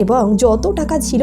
এবং যত টাকা ছিল,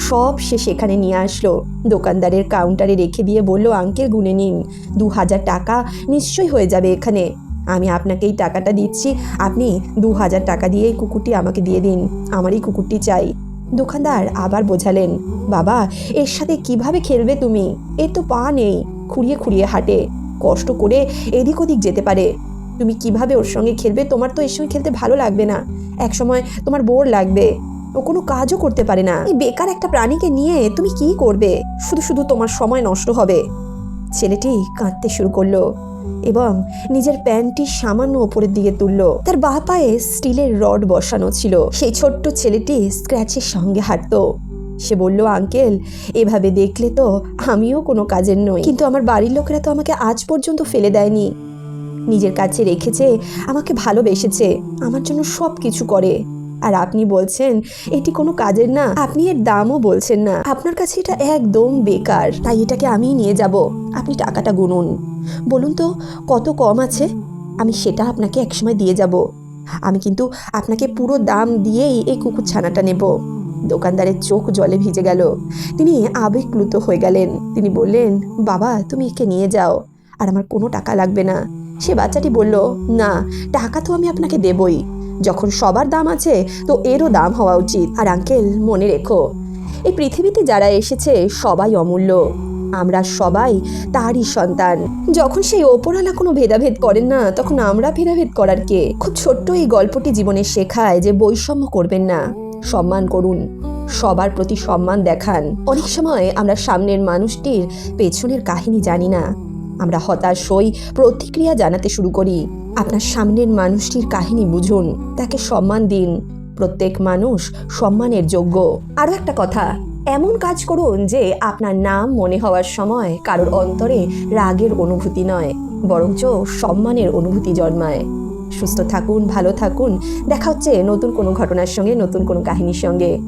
সব সে সেখানে নিয়ে আসলো। দোকানদারের কাউন্টারে রেখে দিয়ে বলল, আঙ্কেল, গুনে নিন। দু হাজার টাকা নিশ্চয়ই হয়ে যাবে এখানে। আমি আপনাকে এই টাকাটা দিচ্ছি। আপনি দু হাজার টাকা দিয়ে এই কুকুরটি আমাকে দিয়ে দিন। আমার এই কুকুরটি চাই। দোকানদার আবার বোঝালেন, বাবা, এর সাথে কীভাবে খেলবে তুমি? এর তো পা নেই। খুঁড়িয়ে খুঁড়িয়ে হাঁটে। কষ্ট করে এদিক ওদিক যেতে পারে। তুমি কীভাবে ওর সঙ্গে খেলবে? তোমার তো এর সঙ্গে খেলতে ভালো লাগবে না। এক সময় তোমার বোর লাগবে। ও কোনো কাজও করতে পারে না। এই বেকার একটা প্রাণীকে নিয়ে তুমি কি করবে? শুধু শুধু তোমার সময় নষ্ট হবে। ছেলেটি কাঁদতে শুরু করল এবং নিজের প্যান্টটি সামান্য ওপরের দিকে তুলল। তার বা পায়ে স্টিলের রড বসানো ছিল। সেই ছোট্ট ছেলেটি স্ক্র্যাচের সঙ্গে হাঁটতো। সে বলল, আঙ্কেল, এভাবে দেখলে তো আমিও কোনো কাজের নই। কিন্তু আমার বাড়ির লোকেরা তো আমাকে আজ পর্যন্ত ফেলে দেয়নি। নিজের কাছে রেখেছে, আমাকে ভালোবেসেছে, আমার জন্য সব কিছু করে। আর আপনি বলছেন, এটি কোনো কাজের না। আপনি এর দামও বলছেন না। আপনার কাছে এটা একদম বেকার। তাই এটাকে আমিই নিয়ে যাব। আপনি টাকাটা গুনুন। বলুন তো, কত কম আছে? আমি সেটা আপনাকে একসময় দিয়ে যাব। আমি কিন্তু আপনাকে পুরো দাম দিয়েই এই কুকুর ছানাটা নেব। দোকানদারের চোখ জলে ভিজে গেল। তিনি আবেগপ্লুত হয়ে গেলেন। তিনি বললেন, বাবা, তুমি একে নিয়ে যাও। আর আমার কোনো টাকা লাগবে না। সে বাচ্চাটি বলল, না, টাকা তো আমি আপনাকে দেবই। যখন সবার দাম আছে, তো এরও দাম হওয়া উচিত। আর আঙ্কেল, মনে রেখো, এই পৃথিবীতে যারা এসেছে, সবাই অমূল্য। আমরা সবাই তারই সন্তান। যখন সেই ওপরওয়ালা কোনো ভেদাভেদ করেন না, তখন আমরা ভেদাভেদ করার কে? খুব ছোট্ট এই গল্পটি জীবনে শেখায় যে বৈষম্য করবেন না। সম্মান করুন। সবার প্রতি সম্মান দেখান। অনেক সময় আমরা সামনের মানুষটির পেছনের কাহিনী জানি না। আমরা হতাশ হই, প্রতিক্রিয়া জানাতে শুরু করি। আপনার সামনের মানুষটির কাহিনী বুঝুন, তাকে সম্মান দিন। প্রত্যেক মানুষ সম্মানের যোগ্য। আরও একটা কথা, এমন কাজ করুন যে আপনার নাম মনে হওয়ার সময় কারোর অন্তরে রাগের অনুভূতি নয়, বরঞ্চ সম্মানের অনুভূতি জন্মায়। সুস্থ থাকুন, ভালো থাকুন। দেখা হচ্ছে নতুন কোনো ঘটনার সঙ্গে, নতুন কোনো কাহিনীর সঙ্গে।